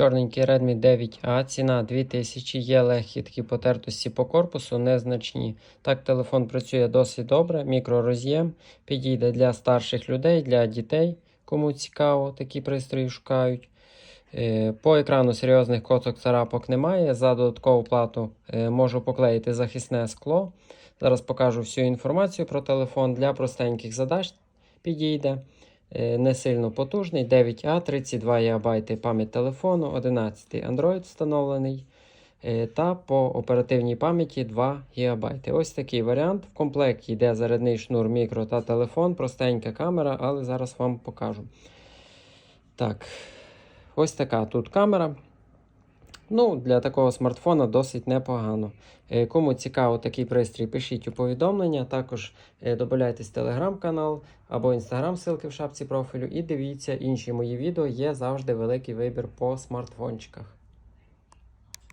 Чорненький Redmi 9A, ціна 2000, є легкі такі потертості по корпусу, незначні. Так, телефон працює досить добре, мікророз'єм, підійде для старших людей, для дітей, кому цікаво, такі пристрої шукають. Е, По екрану серйозних коток царапок немає. За додаткову плату е, можу поклеїти захисне скло. Зараз покажу всю інформацію про телефон для простеньких задач підійде. Е, Не сильно потужний, 9А, 32 ГБ пам'ять телефону, 11 Android встановлений. е, Та по оперативній пам'яті 2 ГБ. Ось такий варіант. В комплекті йде зарядний шнур, мікро та телефон, простенька камера, але зараз вам покажу. Так, ось така тут камера. Ну, для такого смартфона досить непогано. Е, Кому цікаво такий пристрій, пишіть у повідомлення. Також е, додайтесь телеграм-канал або інстаграм, ссылки в шапці профілю. І дивіться інші мої відео. Є завжди великий вибір по смартфончиках.